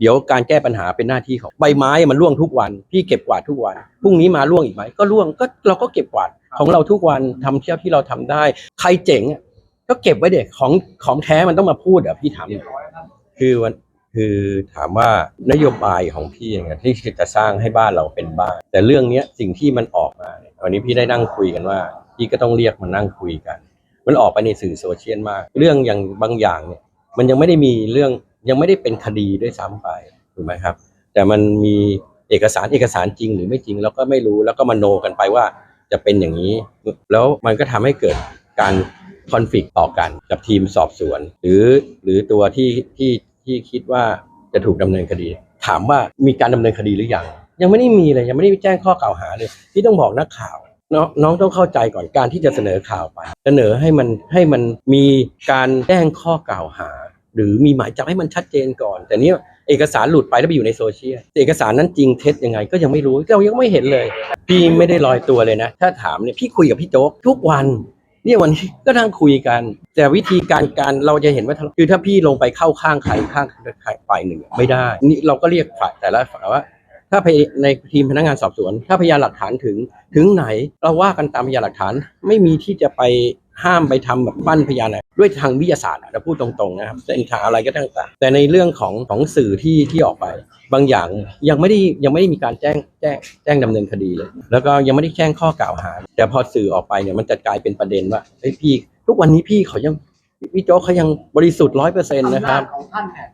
เดี๋ยวการแก้ปัญหาเป็นหน้าที่ของใบไม้มันร่วงทุกวันพี่เก็บกวาดทุกวันพรุ่งนี้มาร่วงอีกไหมก็ร่วงก็เราก็เก็บกวาดของเราทุกวันทำเที่ยวที่เราทำได้ ใครเจ๋งก็เก็บไว้เด็กของของแท้มันต้องมาพูดอะพี่ถามคือวันคือถามว่านโยบายของพี่เนี่ยที่จะสร้างให้บ้านเราเป็นบ้าน แต่เรื่องเนี้ยสิ่งที่มันออกมาวันนี้พี่ได้นั่งคุยกันว่าพี่ก็ต้องเรียกมานั่งคุยกัน มันออกไปในสื่อโซเชียลมาก เรื่องอย่างบางอย่างเนี่ยมันยังไม่ได้มีเรื่อง ยังไม่ได้เป็นคดีด้วยซ้ำไปถูกไหมครับ แต่มันมีเอกสารเอกสารจริงหรือไม่จริงเราก็ไม่รู้แล้วก็มโนกันไปว่าจะเป็นอย่างนี้ แล้วมันก็ทำให้เกิดการคอนฟ lict ต่อกันกับทีมสอบสวน หรือหรือตัวที่ที่ที่คิดว่าจะถูกดำเนินคดี ถามว่ามีการดำเนินคดีหรือยังยังไม่ได้มีเลยยังไม่ได้แจ้งข้อกล่าวหาเลย ที่ต้องบอกนักข่าวนน้องต้องเข้าใจก่อนการที่จะเสนอข่าวไป เสนอให้มันให้มันมีการแจ้งข้อกล่าวหา หรือมีหมายจับให้มันชัดเจนก่อน แต่นี้เอกสารหลุดไปแล้วไปอยู่ในโซเชียลเอกสารนั้นจริงเท็จยังไงก็ยังไม่รู้เรายังไม่เห็นเลย พี่ไม่ได้ลอยตัวเลยนะ ถ้าถามเนี่ยพี่คุยกับพี่โจ๊กทุกวันเนี่ยวันนี้ก็นั่งคุยกัน แต่วิธีการการเราจะเห็นว่าถ้าคือถ้าพี่ลงไปเข้าข้างใครข้างใครฝ่ายหนึ่งไม่ได้นี่เราก็เรียกฝ่ายแต่ละฝ่ายว่า ถ้าในทีมพนักงานสอบสวน ถ้าพยานหลักฐานถึงถึงไหน เราว่ากันตามพยานหลักฐานไม่มีที่จะไปห้ามไปทำแบบปั้นพยานอะไรด้วยทางวิทยาศาสตร์เราพูดตรงๆนะครับเส้นทางอะไรก็ต่างๆแต่ในเรื่องของของสื่อที่ที่ออกไป บางอย่างยังไม่ได้ยังไม่ได้มีการแจ้งแจ้งแจ้งดำเนินคดีเลย แล้วก็ยังไม่ได้แจ้งข้อกล่าวหา แต่พอสื่อออกไปเนี่ยมันจะกลายเป็นประเด็นว่าเฮ้พี่ ทุกวันนี้พี่เขายังพี่โจ๊กเขายังบริสุทธิ์ร้อยเปอร์เซ็นต์นะครับของท่านเนี่ย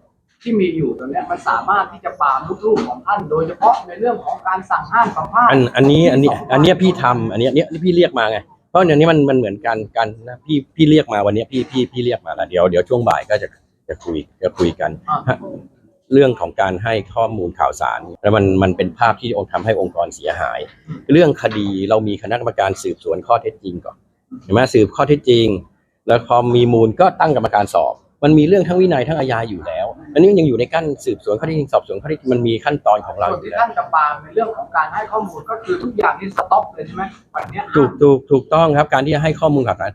ที่มีอยู่ตอนเนี้ยมันสามารถที่จะปรามลูกๆของท่าน โดยเฉพาะในเรื่องของการสั่งห้ามสัมภาษณ์อันอันนี้อันนี้อันเนี้ยพี่ทำอันเนี้ยเนี้ยพี่เรียกมาไงเพราะเดี๋ยวนี้มันมันเหมือนกันกันนะพี่พี่เรียกมาวันเนี้ยพี่พี่พี่เรียกมาแล้วเดี๋ยวเดี๋ยวช่วงบ่ายก็จะจะคุยจะคุยกันอ่าเรื่องของการให้ข้อมูลข่าวสาร แล้วมันมันเป็นภาพที่องค์ทำให้องค์กรเสียหาย เรื่องคดีเรามีคณะกรรมการสืบสวนข้อเท็จจริงก่อนเห็นไหมสืบข้อเท็จจริง แล้วพอมีมูลก็ตั้งกรรมการสอบ มันมีเรื่องทั้งวินัยทั้งอาญาอยู่แล้ว อันนี้มันยังอยู่ในขั้นสืบสวนข้อเท็จจริงสอบสวนข้อเท็จจริงมันมีขั้นตอนของเราส่วนอยู่ที่แล้ว ท่านจะปรามในเรื่องของการให้ข้อมูลก็คือทุกอย่างนี่สต็อปเลยใช่ไหมวันเนี้ยถูกถูกถูกต้องครับการที่จะให้ข้อมูลข่าวสาร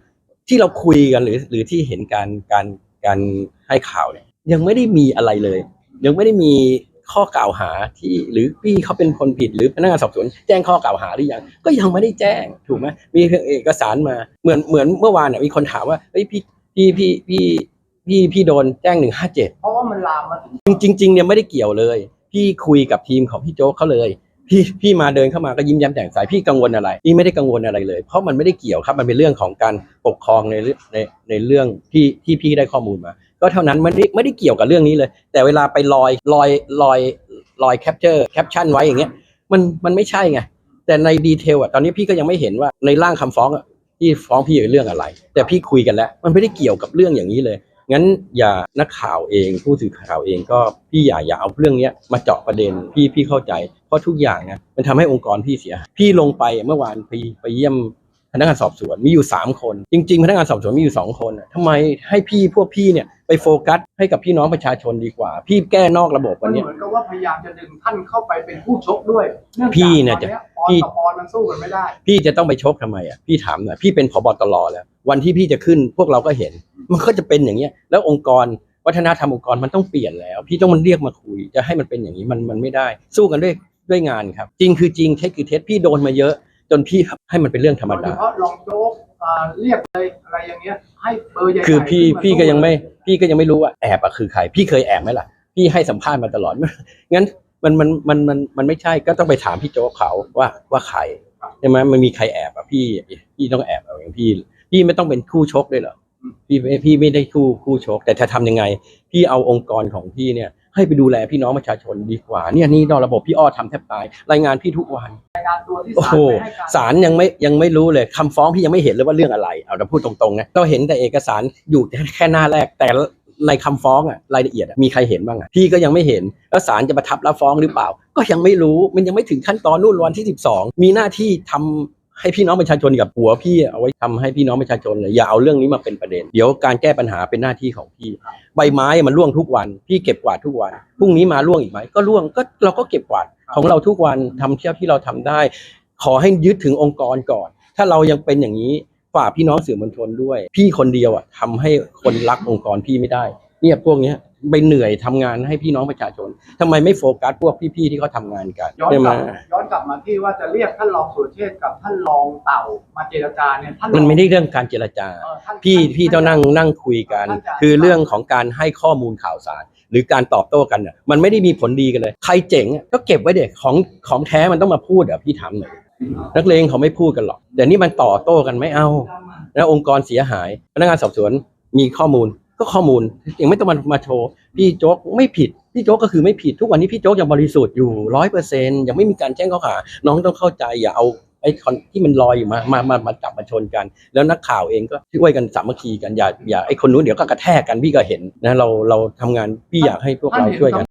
ที่เราคุยกันหรือ หรือที่เห็นการการการให้ข่าวเนี่ย ยังไม่ได้มีอะไรเลย ยังไม่ได้มีข้อกล่าวหาที่หรือพี่เขาเป็นคนผิดหรือพนักงานสอบสวนแจ้งข้อกล่าวหาหรือยังก็ยังไม่ได้แจ้งถูกไหมมีเพียงเอกสารมาเหมือนเหมือนเมื่อวานเนี่ยมีคนถามว่าเฮ้ยพี่พี่พี่พี่ พี่พี่โดนแจ้งหนึ่งห้าเจ็ดเพราะว่ามันลามมาถึงจริงจริงๆเนี่ยไม่ได้เกี่ยวเลย พี่คุยกับทีมของพี่โจ๊กเขาเลย พี่พี่มาเดินเข้ามาก็ยิ้มแย้มแจ่มใสพี่กังวลอะไรพี่ไม่ได้กังวลอะไรเลย เพราะมันไม่ได้เกี่ยวครับมันเป็นเรื่องของการปกครองในเรื่องในในเรื่องที่ที่พี่ได้ข้อมูลมา ก็เท่านั้นไม่ได้ไม่ได้เกี่ยวกับเรื่องนี้เลย แต่เวลาไปลอยลอยลอยลอยแคปเจอร์แคปชั่นไว้อย่างเงี้ยมันมันไม่ใช่ไงแต่ในดีเทลอะตอนนี้พี่ก็ยังไม่เห็นว่าในร่างคำฟ้องอะที่ฟ้องพี่เรื่องอะไร แต่พี่คุยกันแล้ว มันไม่ได้เกี่ยวกับเรื่องอย่างนี้เลย งั้นอย่านักข่าวเอง ผู้สื่อข่าวเองก็พี่อย่าอย่าเอาเรื่องเนี้ยมาเจาะประเด็นพี่พี่เข้าใจเพราะทุกอย่างนะมันทำให้องค์กรพี่เสียหายพี่ลงไปเมื่อวานไปไปเยี่ยมพนักงานสอบสวนมีอยู่สามคน จริง ๆ พนักงานสอบสวนมีอยู่สองคนน่ะทำไมให้พี่พวกพี่เนี่ยไปโฟกัสให้กับพี่น้องประชาชนดีกว่า พี่แก้นอกระบบมัวันนเนี้ยเหมือนกับว่าพยายามจะดึงท่านเข้าไปเป็นผู้ชกด้วยเนื่องจากพี่เนี่ยจะตอ พี่ปอนต่อปอนมันสู้กันไม่ได้ พี่จะต้องไปชกทำไมอะพี่ถามหน่อยพี่เป็นผบตรแล้ว วันที่พี่จะขึ้นพวกเราก็เห็น มันก็จะเป็นอย่างเงี้ย แล้วองค์กรวัฒนธรรมองค์กรมันต้องเปลี่ยนแล้ว พี่ต้องมันเรียกมาคุย จะให้มันเป็นอย่างนี้มันมันไม่ได้ สู้กันด้วยด้วยงานครับ จริงคือจริงเท็จคือเท็จพี่โดนมาเยอะ จนพี่ให้มันเป็นเรื่องธรรมโดยเฉดาพาะรองโจ๊กอ่าเรียกเลยอะไรอย่างเงี้ยให้เบอร์ใหญ่ๆคือพี่ขึ้นมาพี่ก็ยังไม่สู้พี่ก็ยังไม่รู้ว่าแอบอะคือใคร พี่เคยแอบไหมล่ะ พี่ให้สัมภาษณ์มาตลอดงั้น มันมันมันมันมันไม่ใช่ก็ต้องไปถามพี่โจ๊กเขาว่าว่าใครใช่ไหมมันมีใครแอบอะพี่พี่ต้องแอบเอาอย่างพี่ พี่ไม่ต้องเป็นคู่ชกด้วยเหรอพี่ไม่พี่ไม่ได้คู่คู่ชก แต่จะทำยังไง พี่เอาองค์กรของพี่เนี่ย ให้ไปดูแลพี่น้องประชาชนดีกว่า เนี่ยนี่นอกระบบพี่อ้อทำแทบตาย รายงานพี่ทุกวันรายงานตัวที่โอ้ศาโหลไม่ให้การศาลยังไม่ยังไม่รู้เลยคำฟ้องพี่ยังไม่เห็นเลยว่าเรื่องอะไรเอาแต่พูดตรงๆนะเราเห็นแต่เอกสารอยู่แค่หน้าแรกแต่ ในคำฟ้องอะรายละเอียดมีใครเห็นบ้างอะพี่ก็ยังไม่เห็นแล้วศาลจะประทับรับฟ้องหรือเปล่า ก็ยังไม่รู้มันยังไม่ถึงขั้นตอนนู่นวันที่ 12 มีหน้าที่ทำให้พี่น้องประชาชนกับหัวพี่เอาไว้ทำให้พี่น้องประชาชนเลยอย่าเอาเรื่องนี้มาเป็นประเด็น เดี๋ยวการแก้ปัญหาเป็นหน้าที่ของพี่ ใบไม้มันร่วงทุกวัน พี่เก็บกวาดทุกวันพรุ่งนี้มาร่วงอีกไหมก็ร่วงก็เราก็เก็บกวาดของเราทุกวันทำเที่ยวที่เราทำได้ ขอให้ยึดถึงองค์กรก่อน ถ้าเรายังเป็นอย่างนี้ ฝากพี่น้องสื่อมวลชนด้วย พี่คนเดียวอะทำให้คนรักองค์กรพี่ไม่ได้ เนี่ยพวกเนี้ยไปเหนื่อยทำงานให้พี่น้องประชาชนทำไมไม่โฟกัสพวกพี่ๆที่เขาทำงานกันย้อนใช่ไหกมลับย้อนกลับมาที่ว่าจะเรียกท่านรองสุรเชษฐ์กับท่านรองเต่ามาเจรจาเนี่ยท่านรองมันไม่ได้เรื่องการเจรจา เอ่อท่าน พี่ท่านพี่ต้องนั่งนั่งคุยกัน ท่านจะคือเรื่องของการให้ข้อมูลข่าวสาร หรือการตอบโต้กันเนี่ยมันไม่ได้มีผลดีกันเลย ใครเจ๋งอะก็เก็บไว้เด็กของของแท้มันต้องมาพูดอะพี่ทำหน่อย นักเลงเขาไม่พูดกันหรอก แต่นี่มันต่อโต้กันไม่เอา แล้วองค์กรเสียหาย พนักงานสอบสวนมีข้อมูลก็ข้อมูลยังไม่ต้องมามาโชว์พี่โจ๊กไม่ผิดพี่โจ๊กก็คือไม่ผิดทุกวันนี้พี่โจ๊กยังบริสุทธิ์อยู่ร้อยเปอร์เซ็นยังไม่มีการแจ้งข้อหา น้องต้องเข้าใจอย่าเอาไอ้คอนที่มันลอยอยู่มามามามาจับมาชนกัน แล้วนักข่าวเองก็ช่วยกันสามัคคีกันอย่าอย่าไอ้คนนู้นเดี๋ยวก็กระแทกกันพี่ก็เห็นนะเราเราทำงานพี่อยากให้พวกเราช่วยกัน